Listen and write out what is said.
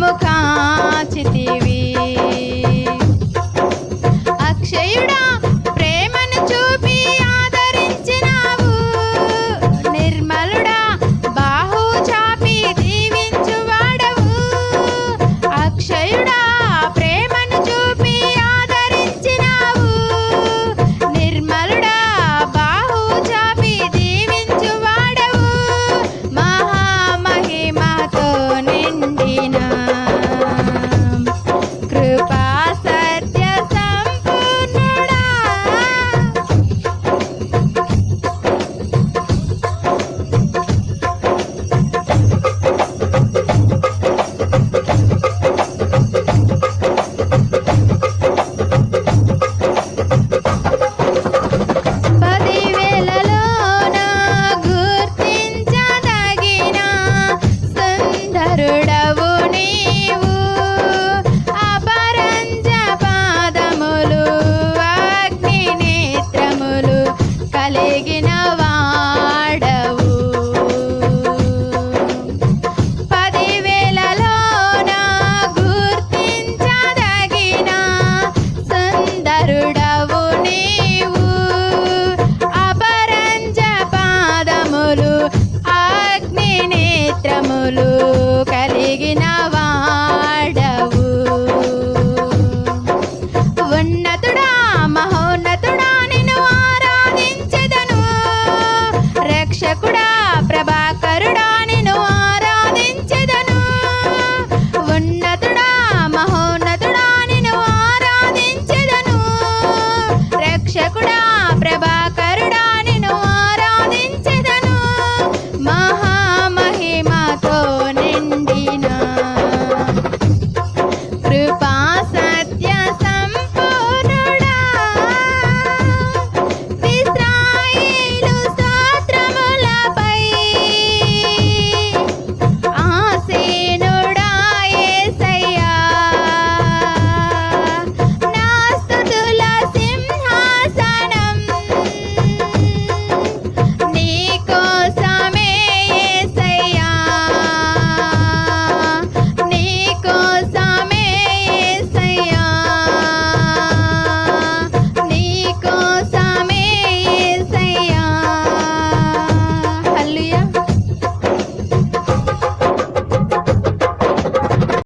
ಮುಖಾಚಿತಿವಿ అరుడవు నీవు. అపరంజ పాదములు అగ్ని నేత్రములు కలిగిన వాడవు. పదివేలలోన గుర్తించదగిన సుందరుడవు నీవు. అపరంజ పాదములు అగ్ని నేత్రములు